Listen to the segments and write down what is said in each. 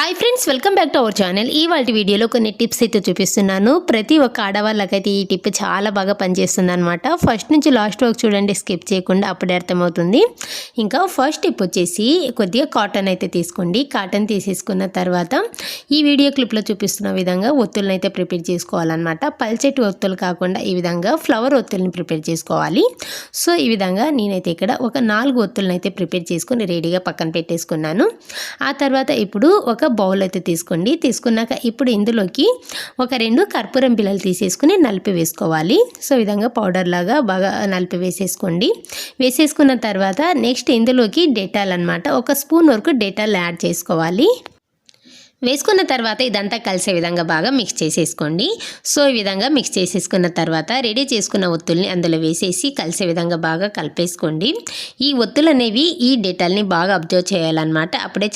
Hi friends welcome back to our channel ఈ వాటి వీడియోలో కొన్ని టిప్స్ అయితే చూపిస్తున్నాను. ప్రతి ఒక్క ఆడవాళ్ళకైతే ఈ టిప్ చాలా బాగా పనిచేస్తుంది అనమాట ఫస్ట్ నుంచి లాస్ట్ వరకు చూడండి స్కిప్ చేయకుండా అప్పుడే అర్థమవుతుంది. ఇంకా ఫస్ట్ టిప్ వచ్చేసి కొద్దిగా కాటన్ అయితే తీసుకోండి. కాటన్ తీసేసుకున్న తర్వాత ఈ వీడియో క్లిప్లో చూపిస్తున్న విధంగా ఒత్తులను అయితే ప్రిపేర్ చేసుకోవాలన్నమాట. పల్చెట్టు ఒత్తులు కాకుండా ఈ విధంగా ఫ్లవర్ ఒత్తుల్ని ప్రిపేర్ చేసుకోవాలి. సో ఈ విధంగా నేనైతే ఇక్కడ ఒక నాలుగు ఒత్తులను అయితే ప్రిపేర్ చేసుకొని రెడీగా పక్కన పెట్టేసుకున్నాను. ఆ తర్వాత ఇప్పుడు ఒక బౌల్ అయితే తీసుకోండి. తీసుకున్నాక ఇప్పుడు ఇందులోకి ఒక రెండు కర్పూరం పిల్లలు తీసేసుకుని నలిపి వేసుకోవాలి. సో విధంగా పౌడర్ లాగా బాగా నలిపి వేసేసుకోండి. వేసేసుకున్న తర్వాత నెక్స్ట్ ఇందులోకి డెటాల్ అన్నమాట. ఒక స్పూన్ వరకు డెటాల్ యాడ్ చేసుకోవాలి. వేసుకున్న తర్వాత ఇదంతా కలిసే విధంగా బాగా మిక్స్ చేసేసుకోండి. సో ఈ విధంగా మిక్స్ చేసేసుకున్న తర్వాత రెడీ చేసుకున్న ఒత్తుల్ని అందులో వేసేసి కలిసే విధంగా బాగా కలిపేసుకోండి. ఈ ఒత్తులు అనేవి ఈ డేటాల్ని బాగా అబ్జర్వ్ చేయాలన్నమాట. అప్పుడే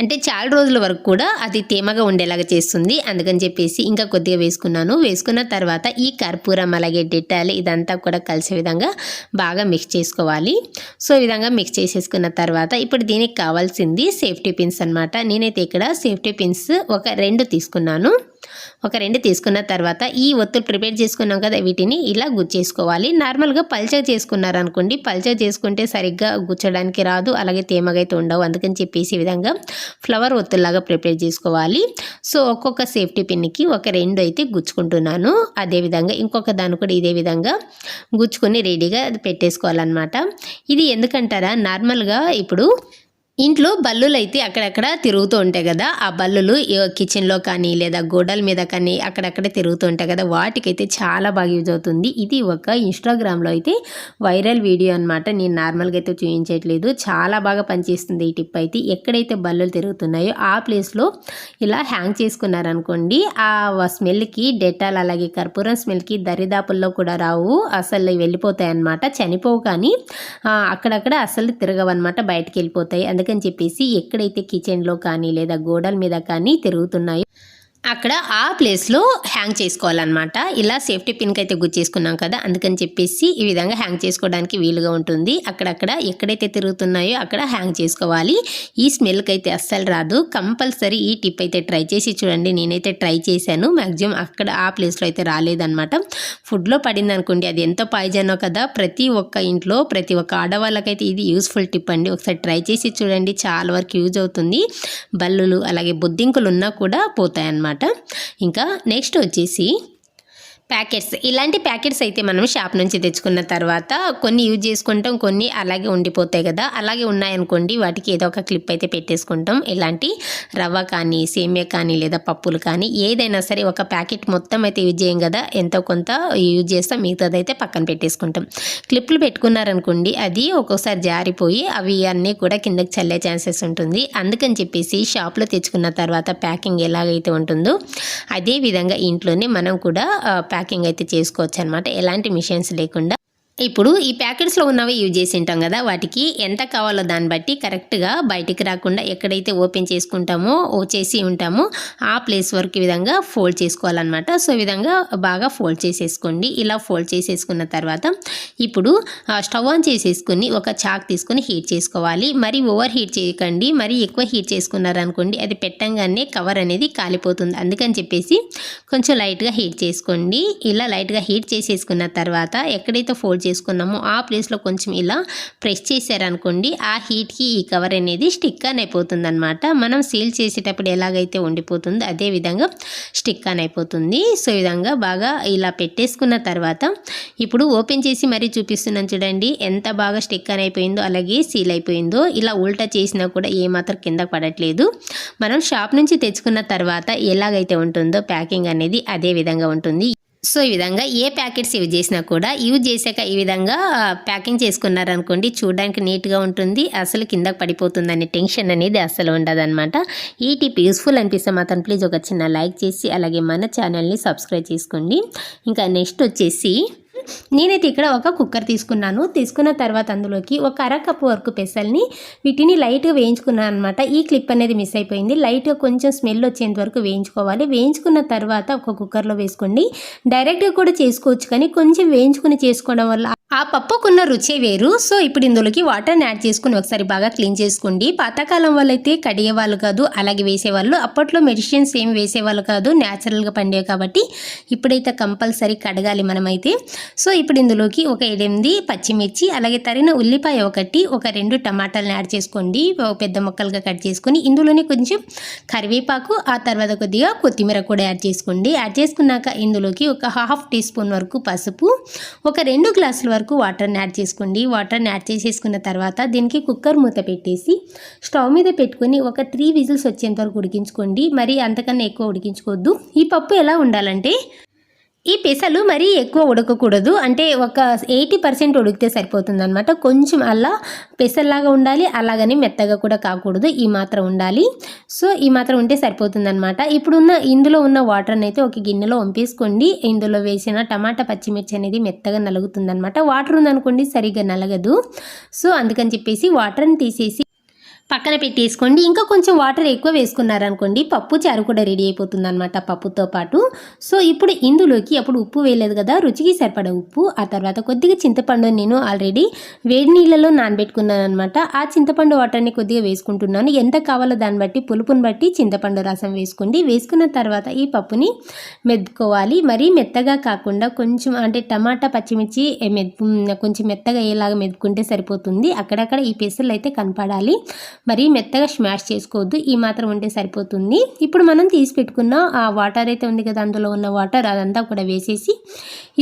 అంటే చాలా రోజుల వరకు కూడా అది తేమగా ఉండేలాగా చేస్తుంది. అందుకని చెప్పేసి ఇంకా కొద్దిగా వేసుకున్నాను. వేసుకున్న తర్వాత ఈ కర్పూరం అలాగే డెట్టాలి ఇదంతా కూడా కలిసే విధంగా బాగా మిక్స్ చేసుకోవాలి. సో ఈ విధంగా మిక్స్ చేసేసుకున్న తర్వాత ఇప్పుడు దీనికి కావాల్సింది సేఫ్టీ పిన్స్ అనమాట నేనైతే ఇక్కడ సేఫ్టీ పిన్స్ ఒక రెండు తీసుకున్నాను. ఒక రెండు తీసుకున్న తర్వాత ఈ ఒత్తులు ప్రిపేర్ చేసుకున్నాం కదా వీటిని ఇలా గుచ్చేసుకోవాలి. నార్మల్గా పల్చగా చేసుకున్నారనుకోండి పల్చగా చేసుకుంటే సరిగ్గా గుచ్చడానికి రాదు అలాగే తేమగా అయితే ఉండవు. అందుకని చెప్పేసి విధంగా ఫ్లవర్ ఒత్తుల్లాగా ప్రిపేర్ చేసుకోవాలి. సో ఒక్కొక్క సేఫ్టీ పిన్కి ఒక రెండు అయితే గుచ్చుకుంటున్నాను. అదేవిధంగా ఇంకొక దాన్ని కూడా ఇదే విధంగా గుచ్చుకొని రెడీగా పెట్టేసుకోవాలన్నమాట. ఇది ఎందుకంటారా? నార్మల్గా ఇప్పుడు ఇంట్లో బల్లులు అయితే అక్కడక్కడ తిరుగుతూ ఉంటాయి కదా. ఆ బల్లులు కిచెన్లో కానీ లేదా గోడల మీద కానీ అక్కడక్కడ తిరుగుతూ ఉంటాయి కదా. వాటికైతే చాలా బాగా యూజ్ అవుతుంది. ఇది ఒక ఇన్స్టాగ్రామ్లో అయితే వైరల్ వీడియో అనమాట నేను నార్మల్గా అయితే చూపించట్లేదు చాలా బాగా పనిచేస్తుంది ఈ టిప్ అయితే. ఎక్కడైతే బల్లులు తిరుగుతున్నాయో ఆ ప్లేస్లో ఇలా హ్యాంగ్ చేసుకున్నారనుకోండి ఆ స్మెల్కి డెటాల్ అలాగే కర్పూరం స్మెల్కి దరిదాపుల్లో కూడా రావు. అసలు వెళ్ళిపోతాయి అన్నమాట. చనిపోవు కానీ అక్కడక్కడ అసలు తిరగవన్నమాట బయటకు వెళ్ళిపోతాయి. అందుకని చెప్పేసి ఎక్కడైతే కిచెన్లో కానీ లేదా గోడల మీద కానీ తిరుగుతున్నాయో అక్కడ ఆ ప్లేస్లో హ్యాంగ్ చేసుకోవాలన్నమాట. ఇలా సేఫ్టీ పిన్కి అయితే గుచ్చేసుకున్నాం కదా అందుకని చెప్పేసి ఈ విధంగా హ్యాంగ్ చేసుకోవడానికి వీలుగా ఉంటుంది. అక్కడక్కడ ఎక్కడైతే తిరుగుతున్నాయో అక్కడ హ్యాంగ్ చేసుకోవాలి. ఈ స్మెల్కి అయితే అస్సలు రాదు. కంపల్సరీ ఈ టిప్ అయితే ట్రై చేసి చూడండి. నేనైతే ట్రై చేశాను. మ్యాక్సిమం అక్కడ ఆ ప్లేస్లో అయితే రాలేదన్నమాట. ఫుడ్లో పడింది అనుకోండి అది ఎంతో పాయిజనో కదా ప్రతి ఒక్క ఇంట్లో ప్రతి ఒక్క ఆడవాళ్ళకైతే ఇది యూస్ఫుల్ టిప్ అండి. ఒకసారి ట్రై చేసి చూడండి. చాలా వరకు యూజ్ అవుతుంది. బల్లులు అలాగే బొద్దింకులు ఉన్నా కూడా పోతాయి అన్నమాట ఇంకా నెక్స్ట్ వచ్చేసి ప్యాకెట్స్. ఇలాంటి ప్యాకెట్స్ అయితే మనం షాప్ నుంచి తెచ్చుకున్న తర్వాత కొన్ని యూజ్ చేసుకుంటాం కొన్ని అలాగే ఉండిపోతాయి కదా. అలాగే ఉన్నాయనుకోండి వాటికి ఏదో ఒక క్లిప్ అయితే పెట్టేసుకుంటాం. ఇలాంటి రవ్వ కానీ సేమియా కానీ లేదా పప్పులు కానీ ఏదైనా సరే ఒక ప్యాకెట్ మొత్తం అయితే యూజ్ చేయం కదా. ఎంతో కొంత యూజ్ చేస్తాం మిగతాదైతే పక్కన పెట్టేసుకుంటాం. క్లిప్లు పెట్టుకున్నారనుకోండి అది ఒక్కొక్కసారి జారిపోయి అవి అన్నీ కూడా కిందకి చల్లే ఛాన్సెస్ ఉంటుంది. అందుకని చెప్పేసి షాప్లో తెచ్చుకున్న తర్వాత ప్యాకింగ్ ఎలాగైతే ఉంటుందో అదే విధంగా ఇంట్లోనే మనం కూడా ప్యాక్ ప్యాకింగ్ అయితే చేసుకోవచ్చు అనమాట ఎలాంటి మిషన్స్ లేకుండా ఇప్పుడు ఈ ప్యాకెట్స్లో ఉన్నవి యూజ్ చేసి ఉంటాం కదా వాటికి ఎంత కావాలో దాన్ని బట్టి కరెక్ట్గా బయటికి రాకుండా ఎక్కడైతే ఓపెన్ చేసుకుంటామో ఓ చేసి ఉంటామో ఆ ప్లేస్ వరకు ఈ విధంగా ఫోల్డ్ చేసుకోవాలన్నమాట. సో ఈ విధంగా బాగా ఫోల్డ్ చేసేసుకోండి. ఇలా ఫోల్డ్ చేసేసుకున్న తర్వాత ఇప్పుడు స్టవ్ ఆన్ చేసేసుకుని ఒక చాక్ తీసుకొని హీట్ చేసుకోవాలి. మరి ఓవర్ హీట్ చేయకండి. మరి ఎక్కువ హీట్ చేసుకున్నారనుకోండి అది పెట్టంగానే కవర్ అనేది కాలిపోతుంది. అందుకని చెప్పేసి కొంచెం లైట్గా హీట్ చేసుకోండి. ఇలా లైట్గా హీట్ చేసేసుకున్న తర్వాత ఎక్కడైతే ఫోల్డ్ చేసుకున్నామో. ఆ ప్లేస్లో కొంచెం ఇలా ప్రెస్ చేశారనుకోండి ఆ హీట్కి ఈ కవర్ అనేది స్టిక్ అని అయిపోతుంది అనమాట మనం సీల్ చేసేటప్పుడు ఎలాగైతే ఉండిపోతుందో అదే విధంగా స్టిక్ అని అయిపోతుంది సో ఈ విధంగా బాగా ఇలా పెట్టేసుకున్న తర్వాత ఇప్పుడు ఓపెన్ చేసి మరీ చూపిస్తున్నాను చూడండి. ఎంత బాగా స్టిక్ అని అయిపోయిందో అలాగే సీల్ అయిపోయిందో ఇలా ఉల్టా చేసినా కూడా ఏమాత్రం కింద పడట్లేదు. మనం షాప్ నుంచి తెచ్చుకున్న తర్వాత ఎలాగైతే ఉంటుందో ప్యాకింగ్ అనేది అదే విధంగా ఉంటుంది. సో ఈ విధంగా ఏ ప్యాకెట్స్ యూజ్ చేసినా కూడా యూజ్ చేశాక ఈ విధంగా ప్యాకింగ్ చేసుకున్నారనుకోండి చూడడానికి నీట్గా ఉంటుంది. అసలు కిందకి పడిపోతుందనే టెన్షన్ అనేది అసలు ఉండదన్నమాట. ఈ టిప్ యూస్ఫుల్ అనిపిస్తే మాత్రం ప్లీజ్ ఒక చిన్న లైక్ చేసి అలాగే మన ఛానల్ని సబ్స్క్రైబ్ చేసుకోండి. ఇంకా నెక్స్ట్ వచ్చేసి నేనైతే ఇక్కడ ఒక కుక్కర్ తీసుకున్నాను. తీసుకున్న తర్వాత అందులోకి ఒక అర కప్పు వరకు పెసల్ని వీటిని లైట్గా వేయించుకున్నాను అనమాట ఈ క్లిప్ అనేది మిస్ అయిపోయింది. లైట్గా కొంచెం స్మెల్ వచ్చేంత వరకు వేయించుకోవాలి. వేయించుకున్న తర్వాత ఒక కుక్కర్లో వేసుకోండి. డైరెక్ట్గా కూడా చేసుకోవచ్చు కానీ కొంచెం వేయించుకుని చేసుకోవడం వల్ల ఆ పప్పుకున్న రుచే వేరు. సో ఇప్పుడు ఇందులోకి వాటర్ని యాడ్ చేసుకుని ఒకసారి బాగా క్లీన్ చేసుకోండి. పాతకాలం వాళ్ళైతే కడిగేవాళ్ళు కాదు అలాగే వేసేవాళ్ళు. అప్పట్లో మెడిసిన్స్ ఏం వేసేవాళ్ళు కాదు న్యాచురల్గా పండేవి కాబట్టి ఇప్పుడైతే కంపల్సరీ కడగాలి మనమైతే. సో ఇప్పుడు ఇందులోకి ఒక ఎనిమిది పచ్చిమిర్చి అలాగే తరిగిన ఉల్లిపాయ ఒకటి ఒక రెండు టమాటాలను యాడ్ చేసుకోండి. పెద్ద ముక్కలుగా కట్ చేసుకొని ఇందులోనే కొంచెం కరివేపాకు ఆ తర్వాత కొద్దిగా కొత్తిమీర కూడా యాడ్ చేసుకోండి. యాడ్ చేసుకున్నాక ఇందులోకి ఒక హాఫ్ టీ స్పూన్ వరకు పసుపు ఒక రెండు గ్లాసుల వరకు వాటర్ని యాడ్ చేసుకోండి. వాటర్ని యాడ్ చేసేసుకున్న తర్వాత దీనికి కుక్కర్ మూత పెట్టేసి స్టవ్ మీద పెట్టుకొని ఒక త్రీ విజిల్స్ వచ్చేంత వరకు ఉడికించుకోండి. మరి అంతకన్నా ఎక్కువ ఉడికించుకోవద్దు. ఈ పప్పు ఎలా ఉండాలంటే ఈ పెసలు మరీ ఎక్కువ ఉడకకూడదు. అంటే ఒక ఎయిటీ పర్సెంట్ ఉడికితే సరిపోతుంది అనమాట కొంచెం అలా పెసల్లాగా ఉండాలి అలాగని మెత్తగా కూడా కాకూడదు. ఈ మాత్రం ఉండాలి. సో ఈ మాత్రం ఉంటే సరిపోతుంది అనమాట ఇప్పుడున్న ఇందులో ఉన్న వాటర్ని అయితే ఒక గిన్నెలో వంపేసుకోండి. ఇందులో వేసిన టమాటా పచ్చిమిర్చి అనేది మెత్తగా నలుగుతుంది వాటర్ ఉందనుకోండి సరిగ్గా నలగదు. సో అందుకని చెప్పేసి వాటర్ని తీసేసి పక్కన పెట్టేసుకోండి. ఇంకా కొంచెం వాటర్ ఎక్కువ వేసుకున్నారనుకోండి పప్పు చారు కూడా రెడీ అయిపోతుంది అనమాట పప్పుతో పాటు. సో ఇప్పుడు ఇందులోకి అప్పుడు ఉప్పు వేయలేదు కదా రుచికి సరిపడ ఉప్పు ఆ తర్వాత కొద్దిగా చింతపండు నేను ఆల్రెడీ వేడి నీళ్ళలో నానబెట్టుకున్నాను అనమాట ఆ చింతపండు వాటర్ని కొద్దిగా వేసుకుంటున్నాను. ఎంత కావాలో దాన్ని బట్టి పులుపుని బట్టి చింతపండు రసం వేసుకోండి. వేసుకున్న తర్వాత ఈ పప్పుని మెద్దుకోవాలి మరీ మెత్తగా కాకుండా కొంచెం అంటే టమాటా పచ్చిమిర్చి మెద్ కొంచెం మెత్తగా అయ్యేలాగా మెదుకుంటే సరిపోతుంది. అక్కడక్కడ ఈ పెసలు అయితే కనపడాలి. మరీ మెత్తగా స్మాష్ చేసుకోవద్దు. ఈ మాత్రం ఉంటే సరిపోతుంది. ఇప్పుడు మనం తీసి పెట్టుకున్న ఆ వాటర్ అయితే ఉంది కదా అందులో ఉన్న వాటర్ అదంతా కూడా వేసేసి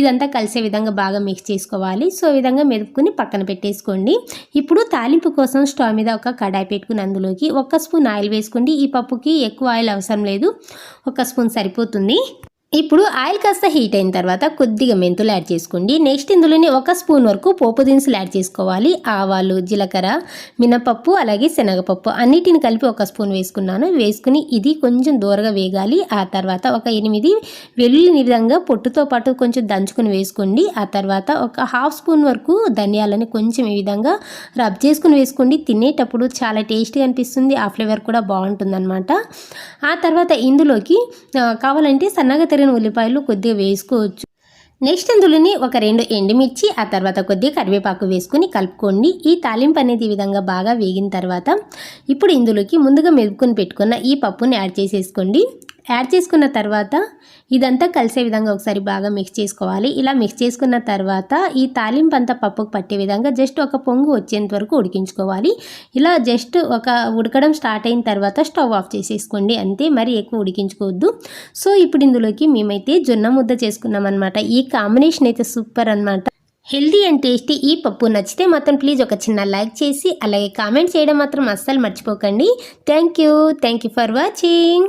ఇదంతా కలిసే విధంగా బాగా మిక్స్ చేసుకోవాలి. సో విధంగా మెదుపుకుని పక్కన పెట్టేసుకోండి. ఇప్పుడు తాలింపు కోసం స్టవ్ మీద ఒక కడాయి పెట్టుకుని అందులోకి ఒక స్పూన్ ఆయిల్ వేసుకోండి. ఈ పప్పుకి ఎక్కువ ఆయిల్ అవసరం లేదు. ఒక స్పూన్ సరిపోతుంది. ఇప్పుడు ఆయిల్ కాస్త హీట్ అయిన తర్వాత కొద్దిగా మెంతులు యాడ్ చేసుకోండి. నెక్స్ట్ ఇందులోనే ఒక స్పూన్ వరకు పోపు దినుసులు యాడ్ చేసుకోవాలి. ఆవాలు జీలకర్ర మినపప్పు అలాగే శనగపప్పు అన్నిటిని కలిపి ఒక స్పూన్ వేసుకున్నాను. వేసుకుని ఇది కొంచెం దూరగా వేగాలి. ఆ తర్వాత ఒక ఎనిమిది వెల్లుల్లిని విధంగా పొట్టుతో పాటు కొంచెం దంచుకుని వేసుకోండి. ఆ తర్వాత ఒక హాఫ్ స్పూన్ వరకు ధనియాలని కొంచెం ఈ విధంగా రబ్ చేసుకుని వేసుకోండి. తినేటప్పుడు చాలా టేస్టీగా అనిపిస్తుంది. ఆ ఫ్లేవర్ కూడా బాగుంటుందన్నమాట. ఆ తర్వాత ఇందులోకి కావాలంటే సన్నగా తరిగిన ఉల్లిపాయలు కొద్దిగా వేసుకోవచ్చు. నెక్స్ట్ అందులోని ఒక రెండు ఎండుమిర్చి ఆ తర్వాత కొద్దిగా కరివేపాకు వేసుకుని కలుపుకోండి. ఈ తాలింపు అనేది ఈ విధంగా బాగా వేగిన తర్వాత ఇప్పుడు ఇందులోకి ముందుగా మెదుపుకొని పెట్టుకున్న ఈ పప్పుని యాడ్ చేసేసుకోండి. యాడ్ చేసుకున్న తర్వాత ఇదంతా కలిసే విధంగా ఒకసారి బాగా మిక్స్ చేసుకోవాలి. ఇలా మిక్స్ చేసుకున్న తర్వాత ఈ తాలింపు అంతా పప్పుకు పట్టే విధంగా జస్ట్ ఒక పొంగు వచ్చేంత వరకు ఉడికించుకోవాలి. ఇలా జస్ట్ ఒక ఉడకడం స్టార్ట్ అయిన తర్వాత స్టవ్ ఆఫ్ చేసేసుకోండి. అంతే మరి ఎక్కువ ఉడికించుకోవద్దు. సో ఇప్పుడు ఇందులోకి మేమైతే జొన్న ముద్ద చేసుకున్నాం అనమాట ఈ కాంబినేషన్ అయితే సూపర్ అనమాట హెల్దీ అండ్ టేస్టీ ఈ పప్పు నచ్చితే మాత్రం ప్లీజ్ ఒక చిన్న లైక్ చేసి అలాగే కామెంట్ చేయడం మాత్రం అస్సలు మర్చిపోకండి. Thank you thank you for watching